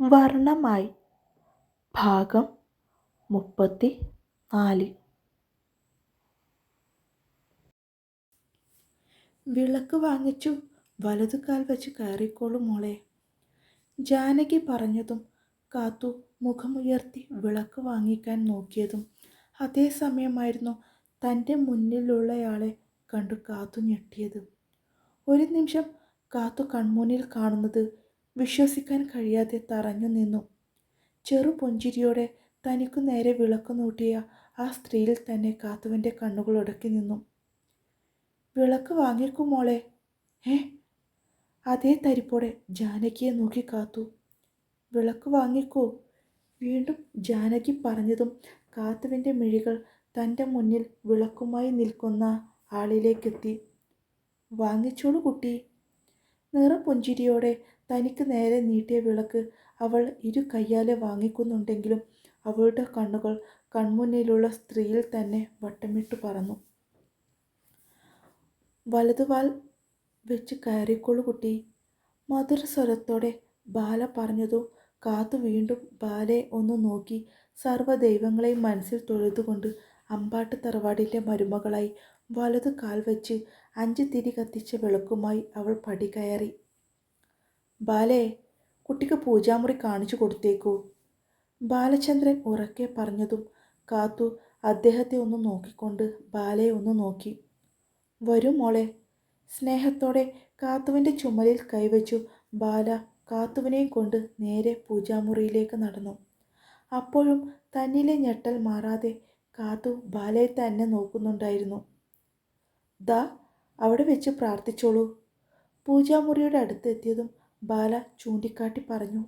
വർണമായി. ഭാഗം മുപ്പത്തി നാല് വിളക്ക് വാങ്ങിച്ചു. വലതുകാൽ വെച്ച് കയറിക്കോളൂ മോളെ. ജാനകി പറഞ്ഞതും കാത്തു മുഖമുയർത്തി വിളക്ക് വാങ്ങിക്കാൻ നോക്കിയതും അതേ സമയമായിരുന്നു തന്റെ മുന്നിലുള്ളയാളെ കണ്ടു കാത്തു ഞെട്ടിയത്. ഒരു നിമിഷം കാത്തു കൺമുന്നിൽ കാണുന്നത് വിശ്വസിക്കാൻ കഴിയാതെ തറഞ്ഞു നിന്നു. ചെറു പുഞ്ചിരിയോടെ തനിക്കു നേരെ വിളക്ക് നോട്ടിയ ആ സ്ത്രീയിൽ തന്നെ കാത്തുവിന്റെ കണ്ണുകൾ ഉടക്കി നിന്നു. വിളക്ക് വാങ്ങിക്കും മോളെ. ഏ? അതേ തരിപ്പോടെ ജാനകിയെ നോക്കി കാത്തു. വിളക്ക് വാങ്ങിക്കൂ. വീണ്ടും ജാനകി പറഞ്ഞതും കാത്തുവിന്റെ മിഴികൾ തന്റെ മുന്നിൽ വിളക്കുമായി നിൽക്കുന്ന ആളിലേക്കെത്തി. വാങ്ങിച്ചോളൂ കുട്ടി. നിറപുഞ്ചിരിയോടെ തനിക്ക് നേരെ നീട്ടിയ വിളക്ക് അവൾ ഇരു കയ്യാലെ വാങ്ങിക്കുന്നുണ്ടെങ്കിലും അവളുടെ കണ്ണുകൾ കൺമുന്നിലുള്ള സ്ത്രീയിൽ തന്നെ വട്ടമിട്ടു പറന്നു. വലതുവാൽ വെച്ച് കയറിക്കോളു കുട്ടി. മധുര സ്വരത്തോടെ ബാല പറഞ്ഞതും കാത്തു വീണ്ടും ബാലയെ ഒന്ന് നോക്കി സർവ ദൈവങ്ങളെയും മനസ്സിൽ തൊഴുതുകൊണ്ട് അമ്പാട്ട് തറവാടിന്റെ മരുമകളായി വലതു കാൽ വെച്ച് അഞ്ച് തിരി കത്തിച്ച വിളക്കുമായി അവൾ പടി കയറി. ബാലേ കുട്ടിക്ക് പൂജാമുറി കാണിച്ചു കൊടുത്തേക്കൂ. ബാലചന്ദ്രൻ ഉറക്കെ പറഞ്ഞതും കാത്തു അദ്ദേഹത്തെ ഒന്ന് നോക്കിക്കൊണ്ട് ബാലയെ ഒന്ന് നോക്കി. വരൂ മോളെ. സ്നേഹത്തോടെ കാത്തുവിന്റെ ചുമലിൽ കൈവച്ചു ബാല കാത്തുവിനെയും കൊണ്ട് നേരെ പൂജാമുറിയിലേക്ക് നടന്നു. അപ്പോഴും തന്നിലെ ഞെട്ടൽ മാറാതെ കാത്തു ബാലയെ തന്നെ നോക്കുന്നുണ്ടായിരുന്നു. ദാ അവിടെ വെച്ച് പ്രാർത്ഥിച്ചോളൂ. പൂജാമുറിയുടെ അടുത്തെത്തിയതും ബാല ചൂണ്ടിക്കാട്ടി പറഞ്ഞു.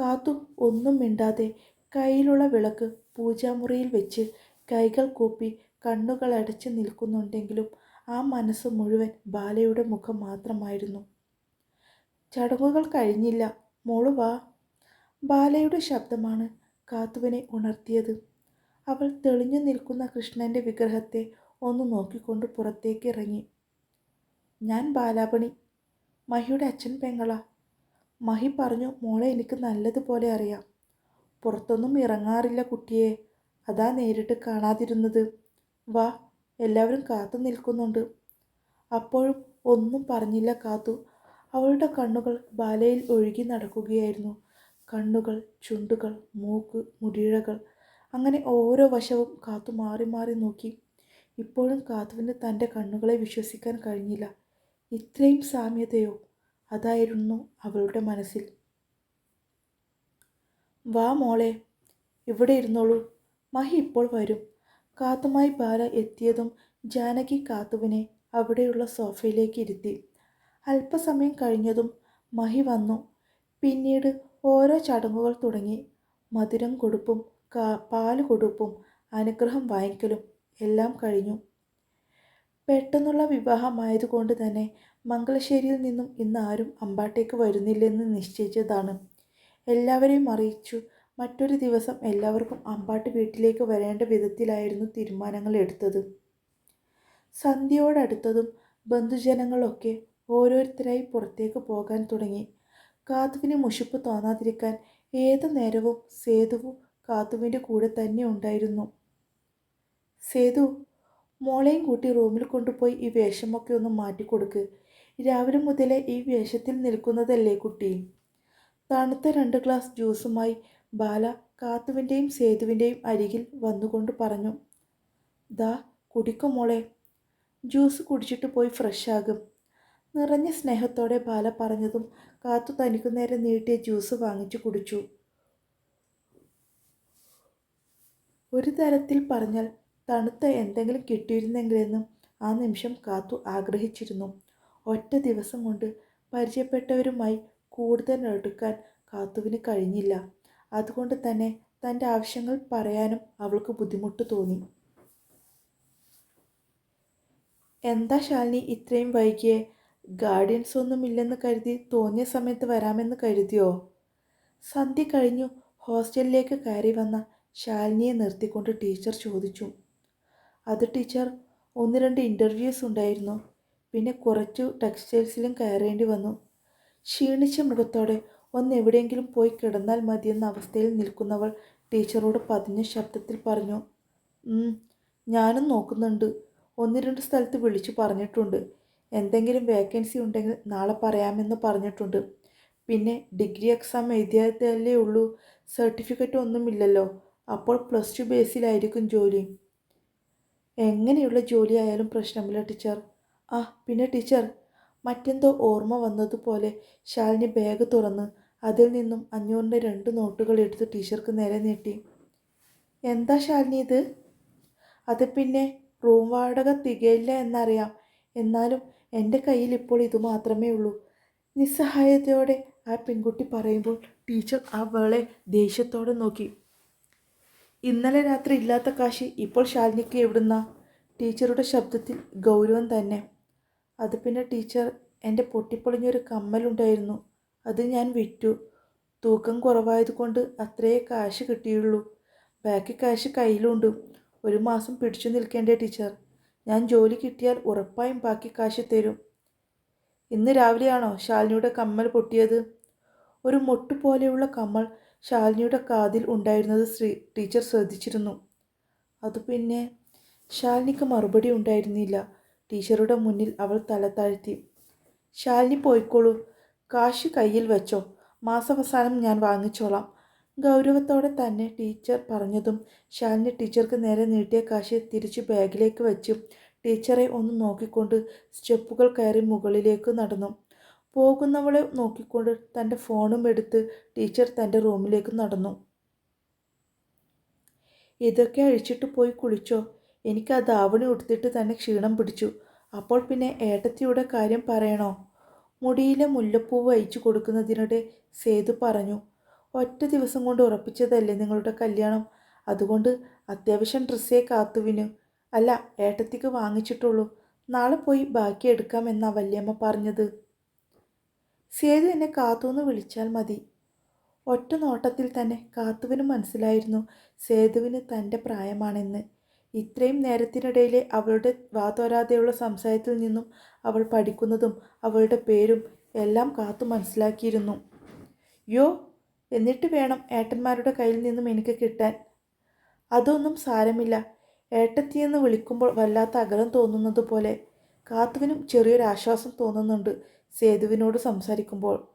കാത്തു ഒന്നും മിണ്ടാതെ കയ്യിലുള്ള വിളക്ക് പൂജാമുറിയിൽ വെച്ച് കൈകൾ കൂപ്പി കണ്ണുകൾ അടച്ചു നിൽക്കുന്നുണ്ടെങ്കിലും ആ മനസ്സ് മുഴുവൻ ബാലയുടെ മുഖം മാത്രമായിരുന്നു. ചടങ്ങുകൾ കഴിഞ്ഞില്ല. മോൾ വാ. ബാലയുടെ ശബ്ദമാണ് കാത്തുവിനെ ഉണർത്തിയത്. അവൾ തെളിഞ്ഞു നിൽക്കുന്ന കൃഷ്ണന്റെ വിഗ്രഹത്തെ ഒന്ന് നോക്കിക്കൊണ്ട് പുറത്തേക്ക് ഇറങ്ങി. ഞാൻ ബാലാപണി മഹിയുടെ അച്ഛൻ പെങ്ങളാ. മഹി പറഞ്ഞു മോളെ എനിക്ക് നല്ലതുപോലെ അറിയാം. പുറത്തൊന്നും ഇറങ്ങാറില്ല കുട്ടിയെ. അതാ നേരിട്ട് കാണാതിരുന്നത്. വാ എല്ലാവരും കാത്തു നിൽക്കുന്നുണ്ട്. അപ്പോഴും ഒന്നും പറഞ്ഞില്ല കാത്തു. അവളുടെ കണ്ണുകൾ ബാലയിൽ ഒഴുകി നടക്കുകയായിരുന്നു. കണ്ണുകൾ ചുണ്ടുകൾ മൂക്ക് മുടിയിഴകൾ അങ്ങനെ ഓരോ വശവും കാത്തു മാറി മാറി നോക്കി. ഇപ്പോഴും കാത്തുവിന് തന്റെ കണ്ണുകളെ വിശ്വസിക്കാൻ കഴിഞ്ഞില്ല. ഇത്രയും സാമ്യതയോ അതായിരുന്നു അവളുടെ മനസ്സിൽ. വാ മോളെ ഇവിടെ ഇരുന്നോളൂ. മഹി ഇപ്പോൾ വരും. കാത്തുമായി ബാല എത്തിയതും ജാനകി കാത്തുവിനെ അവിടെയുള്ള സോഫയിലേക്ക് ഇരുത്തി. അല്പസമയം കഴിഞ്ഞതും മഹി വന്നു. പിന്നീട് ഓരോ ചടങ്ങുകൾ തുടങ്ങി. മധുരം കൊടുപ്പും പാൽ കൊടുപ്പും അനുഗ്രഹം വാങ്ങിക്കലും എല്ലാം കഴിഞ്ഞു. പെട്ടെന്നുള്ള വിവാഹമായതുകൊണ്ട് തന്നെ മംഗളശ്ശേരിയിൽ നിന്നും ഇന്ന് ആരും അമ്പാട്ടേക്ക് വരുന്നില്ലെന്ന് നിശ്ചയിച്ചതാണ്. എല്ലാവരെയും അറിയിച്ചു. മറ്റൊരു ദിവസം എല്ലാവർക്കും അമ്പാട്ട് വീട്ടിലേക്ക് വരേണ്ട വിധത്തിലായിരുന്നു തീരുമാനങ്ങൾ എടുത്തത്. സന്ധ്യയോടടുത്തതും ബന്ധുജനങ്ങളൊക്കെ ഓരോരുത്തരായി പുറത്തേക്ക് പോകാൻ തുടങ്ങി. കാത്തുവിന് മുഷിപ്പ് തോന്നാതിരിക്കാൻ ഏതു നേരവും സേതുവും കാത്തുവിന്റെ കൂടെ തന്നെ ഉണ്ടായിരുന്നു. സേതു മോളെയും കൂട്ടി റൂമിൽ കൊണ്ടുപോയി ഈ വേഷമൊക്കെ ഒന്ന് മാറ്റി കൊടുക്ക് രാവിലെ മുതലേ ഈ വേഷത്തിൽ നിൽക്കുന്നതല്ലേ കുട്ടി. തണുത്ത രണ്ട് ഗ്ലാസ് ജ്യൂസുമായി ബാല കാത്തുവിന്റെയും സേതുവിന്റെയും അരികിൽ വന്നുകൊണ്ട് പറഞ്ഞു ദാ കുടിക്കും മോളെ. ജ്യൂസ് കുടിച്ചിട്ട് പോയി ഫ്രഷാകും നിറഞ്ഞ സ്നേഹത്തോടെ ബാല പറഞ്ഞതും കാത്തു തനിക്കു നേരെ നീട്ടിയ ജ്യൂസ് വാങ്ങിച്ചു കുടിച്ചു. ഒരു തരത്തിൽ പറഞ്ഞാൽ തണുത്ത എന്തെങ്കിലും കിട്ടിയിരുന്നെങ്കിലെന്നും ആ നിമിഷം കാത്തു ആഗ്രഹിച്ചിരുന്നു. ഒറ്റ ദിവസം കൊണ്ട് പരിചയപ്പെട്ടവരുമായി കൂടുതൽ അടുക്കാൻ കാത്തുവിന് കഴിഞ്ഞില്ല. അതുകൊണ്ട് തന്നെ തന്റെ ആവശ്യങ്ങൾ പറയാനും അവൾക്ക് ബുദ്ധിമുട്ട് തോന്നി. എന്താ ശാലിനി ഇത്രയും വൈകിയേ? ഗാർഡിയൻസ് ഒന്നുമില്ലെന്ന് കരുതി തോന്നിയ സമയത്ത് വരാമെന്ന് കരുതിയോ? സന്ധ്യ കഴിഞ്ഞു ഹോസ്റ്റലിലേക്ക് കയറി വന്ന ശാലിനിയെ നിർത്തിക്കൊണ്ട് ടീച്ചർ ചോദിച്ചു. അത് ടീച്ചർ ഒന്ന് രണ്ട് ഇന്റർവ്യൂസ് ഉണ്ടായിരുന്നു. പിന്നെ കുറച്ചു ടെക്സ്റ്റൈൽസിലും കയറേണ്ടി വന്നു. ക്ഷീണിച്ച മുഖത്തോടെ ഒന്ന് എവിടെയെങ്കിലും പോയി കിടന്നാൽ മതിയെന്ന അവസ്ഥയിൽ നിൽക്കുന്നവൾ ടീച്ചറോട് പതിഞ്ഞ ശബ്ദത്തിൽ പറഞ്ഞു "ഉം, ഞാനും നോക്കുന്നുണ്ട്. ഒന്ന് രണ്ട് സ്ഥലത്ത് വിളിച്ചു പറഞ്ഞിട്ടുണ്ട്. എന്തെങ്കിലും വേക്കൻസി ഉണ്ടെങ്കിൽ നാളെ പറയാമെന്ന് പറഞ്ഞിട്ടുണ്ട്. പിന്നെ ഡിഗ്രി എക്സാം എഴുതിയതല്ലേ ഉള്ളൂ. സർട്ടിഫിക്കറ്റ് ഒന്നുമില്ലല്ലോ. അപ്പോൾ പ്ലസ് ടു ബേസിലായിരിക്കും ജോലി. എങ്ങനെയുള്ള ജോലിയായാലും പ്രശ്നമില്ല ടീച്ചർ. ആ പിന്നെ ടീച്ചർ മറ്റെന്തോ ഓർമ്മ വന്നതുപോലെ ശാലിനി ബാഗ് തുറന്ന് അതിൽ നിന്നും അഞ്ഞൂറിന്റെ രണ്ട് നോട്ടുകൾ എടുത്ത് ടീച്ചർക്ക് നേരെ നീട്ടി. എന്താ ശാലിനി ഇത്? അത് പിന്നെ റൂം വാടക തികയില്ല എന്നറിയാം. എന്നാലും എന്റെ കയ്യിൽ ഇപ്പോൾ ഇത് മാത്രമേ ഉള്ളൂ. നിസ്സഹായതയോടെ ആ പെൺകുട്ടി പറയുമ്പോൾ ടീച്ചർ അവളെ ദേഷ്യത്തോടെ നോക്കി. ഇന്നലെ രാത്രി ഇല്ലാത്ത കാശി ഇപ്പോൾ ശാലിനിക്ക് എവിടുന്ന? ടീച്ചറുടെ ശബ്ദത്തിൽ ഗൗരവം തന്നെ. അത് പിന്നെ ടീച്ചർ എന്റെ പൊട്ടിപ്പൊളിഞ്ഞൊരു കമ്മലുണ്ടായിരുന്നു. അത് ഞാൻ വിറ്റു. തൂക്കം കുറവായതുകൊണ്ട് അത്രയേ കാശ് കിട്ടിയുള്ളൂ. ബാക്കി കാശ് കയ്യിലുണ്ട്. ഒരു മാസം പിടിച്ചു നിൽക്കേണ്ടേ ടീച്ചർ. ഞാൻ ജോലി കിട്ടിയാൽ ഉറപ്പായും ബാക്കി കാശ് തരും. ഇന്ന് രാവിലെയാണോ ശാലിനിയുടെ കമ്മൽ പൊട്ടിയത്? ഒരു മൊട്ടു പോലെയുള്ള കമ്മൽ ശാലിനിയുടെ കാതിൽ ഉണ്ടായിരുന്നത് ശ്രീ ടീച്ചർ ശ്രദ്ധിച്ചിരുന്നു. അത് പിന്നെ ശാലിനിക്ക് മറുപടി ഉണ്ടായിരുന്നില്ല. ടീച്ചറുടെ മുന്നിൽ അവൾ തല താഴ്ത്തി. ശാലിനി പോയിക്കോളൂ. കാശ് കയ്യിൽ വെച്ചോ. മാസാവസാനം ഞാൻ വാങ്ങിച്ചോളാം. ഗൗരവത്തോടെ തന്നെ ടീച്ചർ പറഞ്ഞതും ശാലിനി ടീച്ചർക്ക് നേരെ നീട്ടിയ കാശ് തിരിച്ച് ബാഗിലേക്ക് വെച്ചും ടീച്ചറെ ഒന്ന് നോക്കിക്കൊണ്ട് സ്റ്റെപ്പുകൾ കയറി മുകളിലേക്ക് നടന്നു. പോകുന്നവളെ നോക്കിക്കൊണ്ട് തന്റെ ഫോണും എടുത്ത് ടീച്ചർ തന്റെ റൂമിലേക്ക് നടന്നു. ഇതൊക്കെ അഴിച്ചിട്ട് പോയി കുളിച്ചോ? എനിക്ക് ആ ദാവണി ഉടുത്തിട്ട് തന്നെ ക്ഷീണം പിടിച്ചു. അപ്പോൾ പിന്നെ ഏട്ടത്തിയുടെ കാര്യം പറയണോ? മുടിയിലെ മുല്ലപ്പൂവ് അയച്ചു കൊടുക്കുന്നതിനിടെ സേതു പറഞ്ഞു ഒറ്റ ദിവസം കൊണ്ട് ഉറപ്പിച്ചതല്ലേ നിങ്ങളുടെ കല്യാണം? അതുകൊണ്ട് അത്യാവശ്യം ഡ്രസ്സേ കാത്തുവിന്. അല്ല ഏട്ടത്തിക്ക് വാങ്ങിച്ചിട്ടുള്ളൂ. നാളെ പോയി ബാക്കി എടുക്കാമെന്നാ വല്യമ്മ പറഞ്ഞത്. സേതു എന്നെ കാത്തുവെന്ന് വിളിച്ചാൽ മതി. ഒറ്റ നോട്ടത്തിൽ തന്നെ കാത്തുവിന് മനസ്സിലായിരുന്നു സേതുവിന് തന്റെ പ്രായമാണെന്ന്. ഇത്രയും നേരത്തിനിടയിലെ അവളുടെ വാതോരാതെയുള്ള സംസാരത്തിൽ നിന്നും അവൾ പഠിക്കുന്നതും അവളുടെ പേരും എല്ലാം കാത്തു മനസ്സിലാക്കിയിരുന്നു. യോ എന്നിട്ട് വേണം ഏട്ടന്മാരുടെ കയ്യിൽ നിന്നും എനിക്ക് കിട്ടാൻ. അതൊന്നും സാരമില്ല. ഏട്ടത്തിയെന്ന് വിളിക്കുമ്പോൾ വല്ലാത്ത അകലം തോന്നുന്നത് പോലെ കാത്തുവിനും ചെറിയൊരു ആശ്വാസം തോന്നുന്നുണ്ട്. സേതുവിനോട് സംസാരിക്കുമ്പോൾ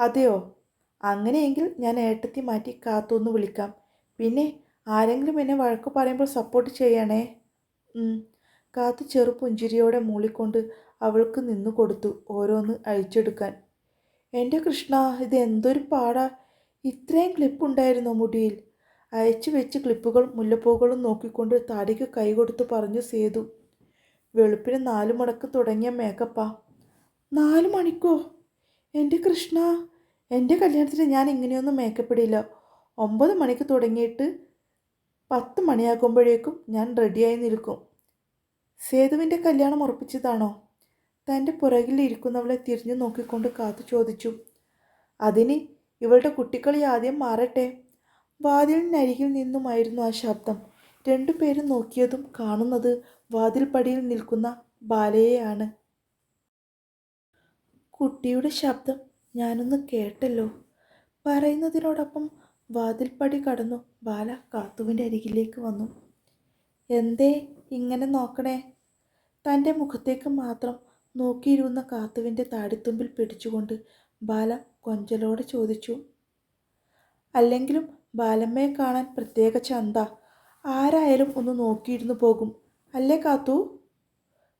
അതെയോ? അങ്ങനെയെങ്കിൽ ഞാൻ ഏട്ടത്തി മാറ്റി കാത്തുനിന്ന് വിളിക്കാം. പിന്നെ ആരെങ്കിലും എന്നെ വഴക്ക് പറയുമ്പോൾ സപ്പോർട്ട് ചെയ്യണേ. കാത്തു ചെറുപുഞ്ചിരിയോടെ മൂളിക്കൊണ്ട് അവൾക്ക് നിന്നു കൊടുത്തു ഓരോന്ന് അഴിച്ചെടുക്കാൻ. എന്റെ കൃഷ്ണ ഇത് എന്തൊരു പാടാ. ഇത്രയും ക്ലിപ്പ് ഉണ്ടായിരുന്നോ മുടിയിൽ? അയച്ചു വെച്ച് ക്ലിപ്പുകൾ മുല്ലപ്പൂകളും നോക്കിക്കൊണ്ട് താടിക്ക് കൈ കൊടുത്ത് പറഞ്ഞു സേതു. വെളുപ്പിന് നാലു മടക്ക് തുടങ്ങിയ മേക്കപ്പാ നാല് മണിക്കോ? എന്റെ കൃഷ്ണ എന്റെ കല്യാണത്തിന് ഞാൻ ഇങ്ങനെയൊന്നും മേക്കപ്പ് ഇടില്ല ഒമ്പത് മണിക്ക് തുടങ്ങിയിട്ട് പത്ത് മണിയാകുമ്പോഴേക്കും ഞാൻ റെഡിയായി നിൽക്കും. സേതുവിന്റെ കല്യാണം ഉറപ്പിച്ചതാണോ? തന്റെ പുറകിൽ ഇരിക്കുന്നവളെ തിരിഞ്ഞു നോക്കിക്കൊണ്ട് കാത്തു ചോദിച്ചു. അതിന് ഇവളുടെ കുട്ടിക്കളി ആദ്യം മാറട്ടെ? വാതിലിനരികിൽ നിന്നുമായിരുന്നു ആ ശബ്ദം. രണ്ടുപേരും നോക്കിയതും കാണുന്നത് വാതിൽപ്പടിയിൽ നിൽക്കുന്ന ബാലയെയാണ്. കുട്ടിയുടെ ശബ്ദം ഞാനൊന്ന് കേട്ടല്ലോ. പറയുന്നതിനോടൊപ്പം വാതിൽപ്പടി കടന്നു ബാല കാത്തുവിന്റെ അരികിലേക്ക് വന്നു. എന്തേ ഇങ്ങനെ നോക്കണേ? തന്റെ മുഖത്തേക്ക് മാത്രം നോക്കിയിരുന്ന കാത്തുവിന്റെ താടിത്തുമ്പിൽ പിടിച്ചുകൊണ്ട് ബാല കൊഞ്ചലോടെ ചോദിച്ചു. അല്ലെങ്കിലും ബാലമ്മയെ കാണാൻ പ്രത്യേക ചന്ത. ആരായാലും ഒന്ന് നോക്കിയിരുന്നു പോകും. അല്ലേ കാത്തു?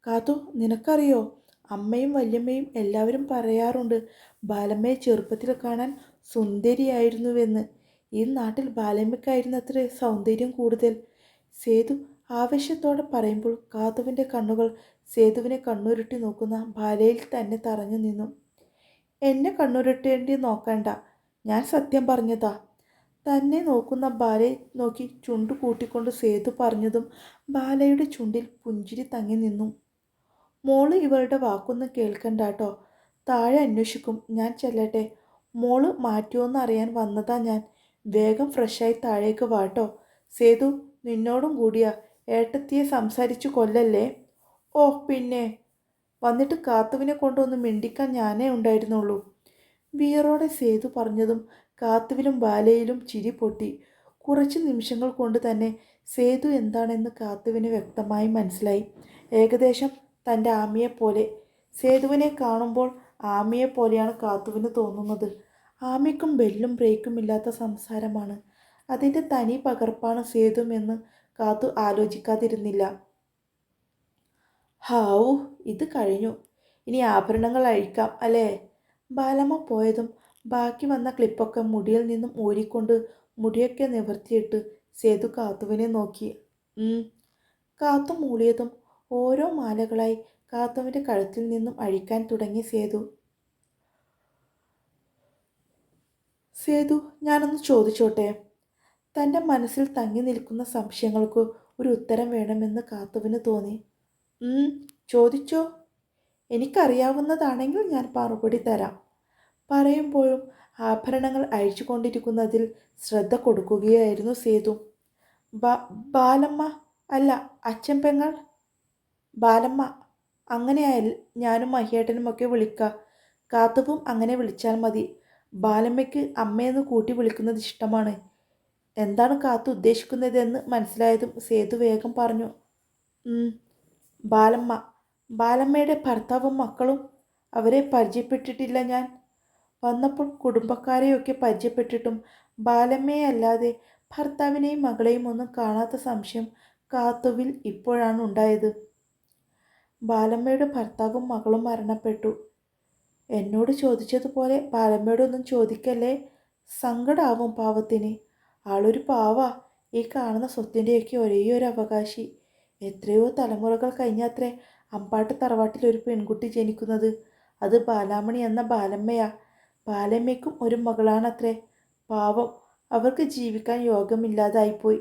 കാത്തു നിനക്കറിയോ? അമ്മയും വല്യമ്മയും എല്ലാവരും പറയാറുണ്ട് ബാലമ്മയെ ചെറുപ്പത്തിൽ കാണാൻ സുന്ദരിയായിരുന്നുവെന്ന്. ഈ നാട്ടിൽ ബാലമ്മയ്ക്കായിരുന്നു അത്ര സൗന്ദര്യം കൂടുതൽ സേതു ആവശ്യത്തോടെ പറയുമ്പോൾ കാതുവിന്റെ കണ്ണുകൾ സേതുവിനെ കണ്ണുരുട്ടി നോക്കുന്ന ബാലയിൽ തന്നെ തറഞ്ഞു നിന്നു. എന്നെ കണ്ണുരുട്ടേണ്ടി നോക്കണ്ട. ഞാൻ സത്യം പറഞ്ഞതാ. തന്നെ നോക്കുന്ന ബാലയെ നോക്കി ചുണ്ടു കൂട്ടിക്കൊണ്ട് സേതു പറഞ്ഞതും ബാലയുടെ ചുണ്ടിൽ പുഞ്ചിരി തങ്ങി നിന്നു. മോൾ ഇവരുടെ വാക്കൊന്നും കേൾക്കണ്ട കേട്ടോ താഴെ അന്വേഷിക്കും. ഞാൻ ചെല്ലട്ടെ. മോൾ മാറ്റുമോന്ന് അറിയാൻ വന്നതാ ഞാൻ. വേഗം ഫ്രഷായി താഴേക്ക് വാട്ടോ. സേതു നിന്നോടും കൂടിയാ. ഏട്ടത്തിയെ സംസാരിച്ചു കൊല്ലല്ലേ? ഓ പിന്നെ. വന്നിട്ട് കാത്തുവിനെ കൊണ്ടൊന്ന് മിണ്ടിക്കാൻ ഞാനേ ഉണ്ടായിരുന്നുള്ളൂ. വിയറോടെ സേതു പറഞ്ഞതും കാത്തുവിലും ബാലയിലും ചിരി പൊട്ടി. കുറച്ച് നിമിഷങ്ങൾ കൊണ്ട് തന്നെ സേതു എന്താണെന്ന് കാത്തുവിന് വ്യക്തമായി മനസ്സിലായി. ഏകദേശം തന്റെ ആമിയെപ്പോലെ. സേതുവിനെ കാണുമ്പോൾ ആമിയെപ്പോലെയാണ് കാത്തുവിന് തോന്നുന്നത്. ആമിക്കും ബെല്ലും ബ്രേക്കും ഇല്ലാത്ത സംസാരമാണ്. അതിന്റെ തനി പകർപ്പാണ് സേതുമെന്ന് കാത്തു ആലോചിക്കാതിരുന്നില്ല. ഹാവു ഇത് കഴിഞ്ഞു. ഇനി ആഭരണങ്ങൾ അഴിക്കാം അല്ലേ? ബാലമ്മ പോയതും ബാക്കി വന്ന ക്ലിപ്പൊക്കെ മുടിയിൽ നിന്നും ഊരിക്കൊണ്ട് മുടിയൊക്കെ നിവർത്തിയിട്ട് സേതു കാത്തുവിനെ നോക്കി. കാത്തു മൂളിയതും ഓരോ മാലകളായി കാത്തവന്റെ കഴുത്തിൽ നിന്നും അഴിക്കാൻ തുടങ്ങി സേതു. സേതു ഞാനൊന്ന് ചോദിച്ചോട്ടെ? തന്റെ മനസ്സിൽ തങ്ങി നിൽക്കുന്ന സംശയങ്ങൾക്ക് ഒരു ഉത്തരം വേണമെന്ന് കാത്തുവിന് തോന്നി. ചോദിച്ചോ? എനിക്കറിയാവുന്നതാണെങ്കിൽ ഞാൻ മറുപടി തരാം. പറയുമ്പോഴും ആഭരണങ്ങൾ അഴിച്ചു കൊണ്ടിരിക്കുന്നതിൽ ശ്രദ്ധ കൊടുക്കുകയായിരുന്നു സേതു. ബാലമ്മ അല്ല അച്ഛൻ പെങ്ങൾ? ബാലമ്മ അങ്ങനെയായാൽ ഞാനും മഹിയേട്ടനുമൊക്കെ വിളിക്കുക കാത്തപ്പും അങ്ങനെ വിളിച്ചാൽ മതി. ബാലമ്മയ്ക്ക് അമ്മയെന്ന് കൂട്ടി വിളിക്കുന്നത് ഇഷ്ടമാണ്. എന്താണ് കാത്തു ഉദ്ദേശിക്കുന്നതെന്ന് മനസ്സിലായതും സേതു വേഗം പറഞ്ഞു. ബാലമ്മ ബാലമ്മയുടെ ഭർത്താവും മക്കളും അവരെ പരിചയപ്പെട്ടിട്ടില്ല ഞാൻ. വന്നപ്പോൾ കുടുംബക്കാരെയൊക്കെ പരിചയപ്പെട്ടിട്ടും ബാലമ്മയെ അല്ലാതെ ഭർത്താവിനെയും മകളെയും ഒന്നും കാണാത്ത സംശയം കാത്തുവിൽ ഇപ്പോഴാണ് ഉണ്ടായത്. ബാലമ്മയുടെ ഭർത്താവും മകളും മരണപ്പെട്ടു. എന്നോട് ചോദിച്ചതുപോലെ ബാലമ്മയോടൊന്നും ചോദിക്കല്ലേ? സങ്കടാവും പാവത്തിന്. ആളൊരു പാവ. ഈ കാണുന്ന സ്വത്തിന്റെയൊക്കെ ഒരേ ഒരു അവകാശി എത്രയോ തലമുറകൾ കഴിഞ്ഞത്രേ അമ്പാട്ട് തറവാട്ടിൽ ഒരു പെൺകുട്ടി ജനിക്കുന്നത്. അത് ബാലാമണി എന്ന ബാലമ്മയാ. ബാലമ്മയ്ക്കും ഒരു മകളാണത്രേ. പാവം. അവർക്ക് ജീവിക്കാൻ യോഗമില്ലാതായിപ്പോയി.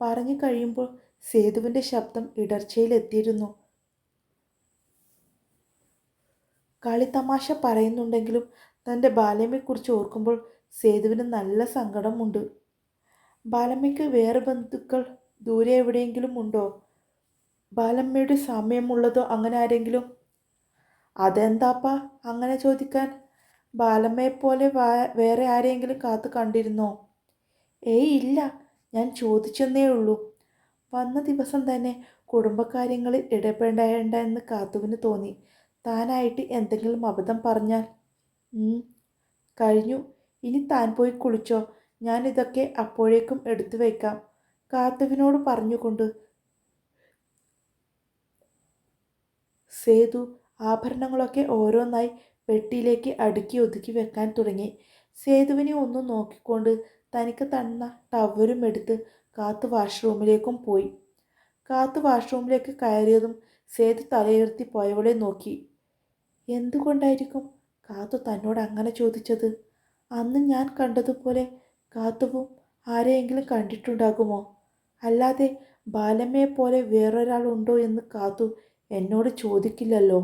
പറഞ്ഞു കഴിയുമ്പോൾ സേതുവിന്റെ ശബ്ദം ഇടർച്ചയിലെത്തിയിരുന്നു. കളിത്തമാശ പറയുന്നുണ്ടെങ്കിലും തന്റെ ബാലമ്മയെക്കുറിച്ച് ഓർക്കുമ്പോൾ സേതുവിന് നല്ല സങ്കടമുണ്ട്. ബാലമ്മയ്ക്ക് വേറെ ബന്ധുക്കൾ ദൂരെ എവിടെയെങ്കിലും ഉണ്ടോ? ബാലമ്മയുടെ സമയമുള്ളതോ അങ്ങനെ ആരെങ്കിലും? അതെന്താപ്പാ അങ്ങനെ ചോദിക്കാൻ? ബാലമ്മയെപ്പോലെ വേറെ ആരെങ്കിലും കാത്തു കണ്ടിരുന്നോ? ഏയ് ഇല്ല ഞാൻ ചോദിച്ചെന്നേ ഉള്ളൂ. വന്ന ദിവസം തന്നെ കുടുംബകാര്യങ്ങളിൽ ഇടപെടേണ്ട എന്ന് കാത്തുവിന് തോന്നി. താനായിട്ട് എന്തെങ്കിലും അബദ്ധം പറഞ്ഞാൽ? കഴിഞ്ഞു. ഇനി താൻ പോയി കുളിച്ചോ. ഞാനിതൊക്കെ അപ്പോഴേക്കും എടുത്തു വയ്ക്കാം കാത്തുവിനോട് പറഞ്ഞുകൊണ്ട് സേതു ആഭരണങ്ങളൊക്കെ ഓരോന്നായി പെട്ടിയിലേക്ക് അടുക്കി ഒതുക്കി വെക്കാൻ തുടങ്ങി. സേതുവിനെ ഒന്ന് നോക്കിക്കൊണ്ട് തനിക്ക് തന്ന ടവരും എടുത്ത് കാത്ത് വാഷ്റൂമിലേക്കും പോയി. കാത്ത് വാഷ്റൂമിലേക്ക് കയറിയതും സേതു തലയുയർത്തി പോയവളെ നോക്കി. എന്തുകൊണ്ടായിരിക്കും കാത്തു തന്നോട് അങ്ങനെ ചോദിച്ചത്? അന്ന് ഞാൻ കണ്ടതുപോലെ കാത്തുവും ആരെയെങ്കിലും കണ്ടിട്ടുണ്ടാകുമോ? അല്ലാതെ ബാലമ്മയെ പോലെ വേറൊരാളുണ്ടോ എന്ന് കാത്തു എന്നോട് ചോദിക്കില്ലല്ലോ.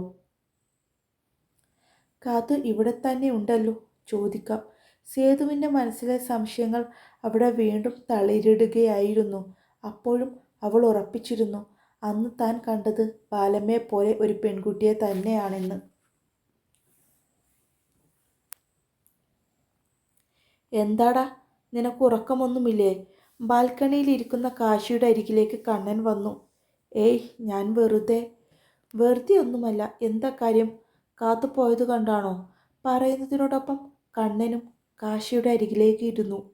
കാത്തു ഇവിടെ തന്നെ ഉണ്ടല്ലോ ചോദിക്കാം. സേതുവിന്റെ മനസ്സിലെ സംശയങ്ങൾ അവിടെ വീണ്ടും തളിരിടുകയായിരുന്നു. അപ്പോഴും അവൾ ഉറപ്പിച്ചിരുന്നു അന്ന് താൻ കണ്ടത് ബാലമ്മയെ പോലെ ഒരു പെൺകുട്ടിയെ തന്നെയാണെന്ന്. എന്താടാ? നിനക്ക് ഉറക്കമൊന്നുമില്ലേ? ബാൽക്കണിയിലിരിക്കുന്ന കാശിയുടെ അരികിലേക്ക് കണ്ണൻ വന്നു. ഏയ് ഞാൻ വെറുതെ. വെറുതെ ഒന്നുമല്ല എന്താ കാര്യം? കാത്തുപോയത് കണ്ടാണോ? പറയുന്നതിനോടൊപ്പം കണ്ണനും കാശിയുടെ അരികിലേക്ക് ഇരുന്നു.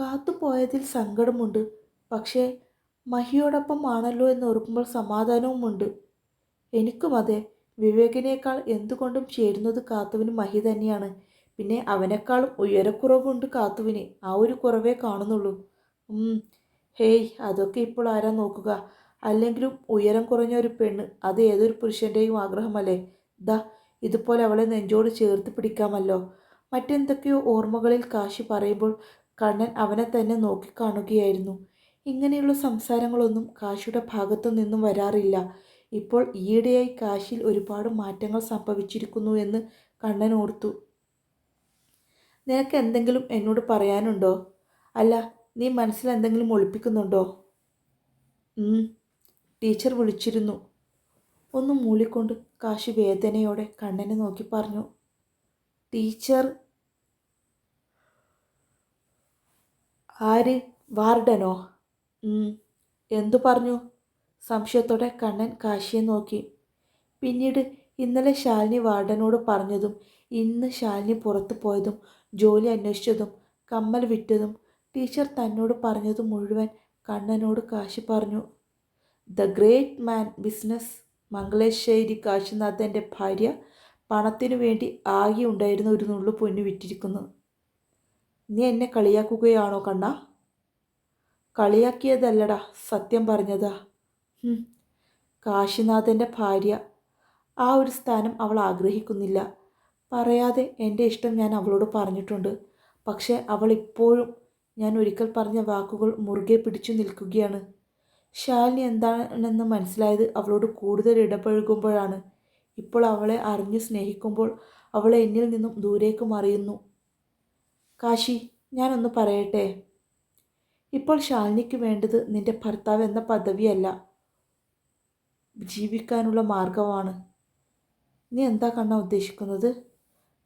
കാത്തുപോയതിൽ സങ്കടമുണ്ട്. പക്ഷേ മഹിയോടൊപ്പം ആണല്ലോ എന്ന് ഓർക്കുമ്പോൾ സമാധാനവുമുണ്ട്. എനിക്കും അതെ വിവേകിനേക്കാൾ എന്തുകൊണ്ടും ചേരുന്നത് കാത്തുവിന് മഹി തന്നെയാണ്. പിന്നെ അവനേക്കാളും ഉയരക്കുറവുണ്ട് കാത്തുവിന്. ആ ഒരു കുറവേ കാണുന്നുള്ളൂ. ഹേയ് അതൊക്കെ ഇപ്പോൾ ആരാ നോക്കുക? അല്ലെങ്കിലും ഉയരം കുറഞ്ഞ ഒരു പെണ്ണ് അത് ഏതൊരു പുരുഷന്റെയും ആഗ്രഹമല്ലേ? ദാ ഇതുപോലെ അവളെ നെഞ്ചോട് ചേർത്ത് പിടിക്കാമല്ലോ. മറ്റെന്തൊക്കെയോ ഓർമ്മകളിൽ കാശി പറയുമ്പോൾ കണ്ണൻ അവനെ തന്നെ നോക്കിക്കാണുകയായിരുന്നു ഇങ്ങനെയുള്ള സംസാരങ്ങളൊന്നും കാശിയുടെ ഭാഗത്തു നിന്നും വരാറില്ല. ഇപ്പോൾ ഈയിടെയായി കാശിൽ ഒരുപാട് മാറ്റങ്ങൾ സംഭവിച്ചിരിക്കുന്നു എന്ന് കണ്ണൻ ഓർത്തു. നിനക്ക് എന്തെങ്കിലും എന്നോട് പറയാനുണ്ടോ? അല്ല നീ മനസ്സിൽ എന്തെങ്കിലും ഒളിപ്പിക്കുന്നുണ്ടോ? ടീച്ചർ വിളിച്ചിരുന്നു. ഒന്ന് മൂളിക്കൊണ്ട് കാശി വേദനയോടെ കണ്ണനെ നോക്കി പറഞ്ഞു. ടീച്ചർ? ആര്? വാർഡനോ? എന്തു പറഞ്ഞു? സംശയത്തോടെ കണ്ണൻ കാശിയെ നോക്കി. പിന്നീട് ഇന്നലെ ശാലിനി വാർഡനോട് പറഞ്ഞതും ഇന്ന് ശാലിനി പുറത്തു പോയതും ജോലി അന്വേഷിച്ചതും കമ്മൽ വിറ്റതും ടീച്ചർ തന്നോട് പറഞ്ഞതും മുഴുവൻ കണ്ണനോട് കാശി പറഞ്ഞു. The great man business Mangalassery കാശിനാഥന്റെ ഭാര്യ പണത്തിനു വേണ്ടി ആകെ ഉണ്ടായിരുന്ന ഒരു നുള്ളു പൊന്നു വിറ്റിരിക്കുന്നു. നീ എന്നെ കളിയാക്കുകയാണോ കണ്ണ? കളിയാക്കിയതല്ലടാ സത്യം പറഞ്ഞതാ. കാശിനാഥന്റെ ഭാര്യ. ആ ഒരു സ്ഥാനം അവൾ ആഗ്രഹിക്കുന്നില്ല. പറയാതെ എന്റെ ഇഷ്ടം ഞാൻ അവളോട് പറഞ്ഞിട്ടുണ്ട്. പക്ഷേ അവൾ ഇപ്പോഴും ഞാൻ ഒരിക്കൽ പറഞ്ഞ വാക്കുകൾ മുറുകെ പിടിച്ചു നിൽക്കുകയാണ്. ശാലിനി എന്താണെന്ന് മനസ്സിലായത് അവളോട് കൂടുതൽ ഇടപഴകുമ്പോഴാണ്. ഇപ്പോൾ അവളെ അറിഞ്ഞു സ്നേഹിക്കുമ്പോൾ അവളെ എന്നിൽ നിന്നും ദൂരേക്ക് മറിയുന്നു. കാശി ഞാനൊന്ന് പറയട്ടെ. ഇപ്പോൾ ശാലിനിക്ക് വേണ്ടത് നിന്റെ ഭർത്താവ് എന്ന പദവിയല്ല. ജീവിക്കാനുള്ള മാർഗമാണ് നീ എന്താ കണ്ണ ഉദ്ദേശിക്കുന്നത്?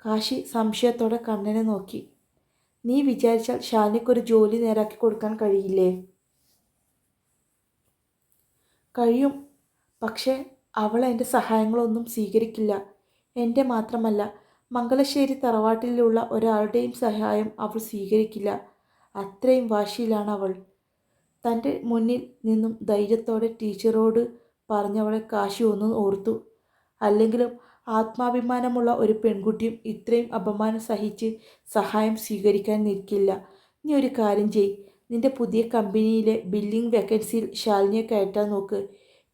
കാശി സംശയത്തോടെ കണ്ണനെ നോക്കി. നീ വിചാരിച്ചാൽ ഷാനിക്കൊരു ജോലി നേരാക്കി കൊടുക്കാൻ കഴിയില്ലേ? കഴിയും. പക്ഷേ അവൾ എന്റെ സഹായങ്ങളൊന്നും സ്വീകരിക്കില്ല. എന്റെ മാത്രമല്ല മംഗലശ്ശേരി തറവാട്ടിലുള്ള ഒരാളുടെയും സഹായം അവൾ സ്വീകരിക്കില്ല. അത്രയും വാശിയിലാണ് അവൾ. തന്റെ മുന്നിൽ നിന്നും ധൈര്യത്തോടെ ടീച്ചറോട് പറഞ്ഞവളെ കാശി ഒന്ന് ഓർത്തു. അല്ലെങ്കിലും ആത്മാഭിമാനമുള്ള ഒരു പെൺകുട്ടിയും ഇത്രയും അപമാനം സഹിച്ച് സഹായം സ്വീകരിക്കാൻ നിൽക്കില്ല. നീ ഒരു കാര്യം ചെയ് നിന്റെ പുതിയ കമ്പനിയിലെ ബില്ലിംഗ് വേക്കൻസിയിൽ ശാലിനിയെ കയറ്റാൻ നോക്ക്.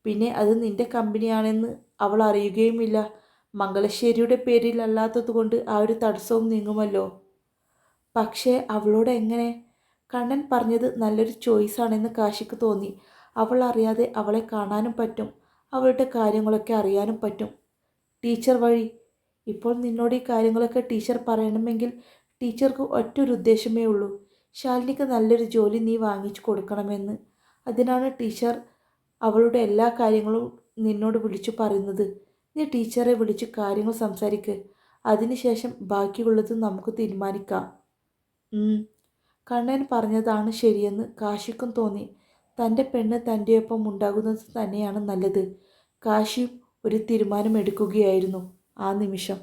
പിന്നെ അത് നിന്റെ കമ്പനിയാണെന്ന് അവൾ അറിയുകയുമില്ല. മംഗളശ്ശേരിയുടെ പേരിൽ അല്ലാത്തതുകൊണ്ട് ആ ഒരു തടസ്സവും നീങ്ങുമല്ലോ. പക്ഷേ അവളോട് എങ്ങനെ? കണ്ണൻ പറഞ്ഞത് നല്ലൊരു ചോയ്സാണെന്ന് കാശിക്ക് തോന്നി. അവൾ അറിയാതെ അവളെ കാണാനും പറ്റും. അവളുടെ കാര്യങ്ങളൊക്കെ അറിയാനും പറ്റും. ടീച്ചർ വഴി. ഇപ്പോൾ നിന്നോട് ഈ കാര്യങ്ങളൊക്കെ ടീച്ചർ പറയണമെങ്കിൽ ടീച്ചർക്ക് ഒറ്റൊരു ഉദ്ദേശമേ ഉള്ളൂ. ശാലിനിക്ക് നല്ലൊരു ജോലി നീ വാങ്ങിച്ചു കൊടുക്കണമെന്ന്. അതിനാണ് ടീച്ചർ അവളുടെ എല്ലാ കാര്യങ്ങളും നിന്നോട് വിളിച്ചു പറയുന്നത്. നീ ടീച്ചറെ വിളിച്ച് കാര്യങ്ങൾ സംസാരിക്ക്. അതിനുശേഷം ബാക്കിയുള്ളത് നമുക്ക് തീരുമാനിക്കാം. കണ്ണൻ പറഞ്ഞതാണ് ശരിയെന്ന് കാശിക്കും തോന്നി. തന്റെ പെണ്ണ് തന്റെ ഒപ്പം ഉണ്ടാകുന്നത് തന്നെയാണ് നല്ലത്. കാശി ഒരു തീരുമാനമെടുക്കുകയായിരുന്നു ആ നിമിഷം.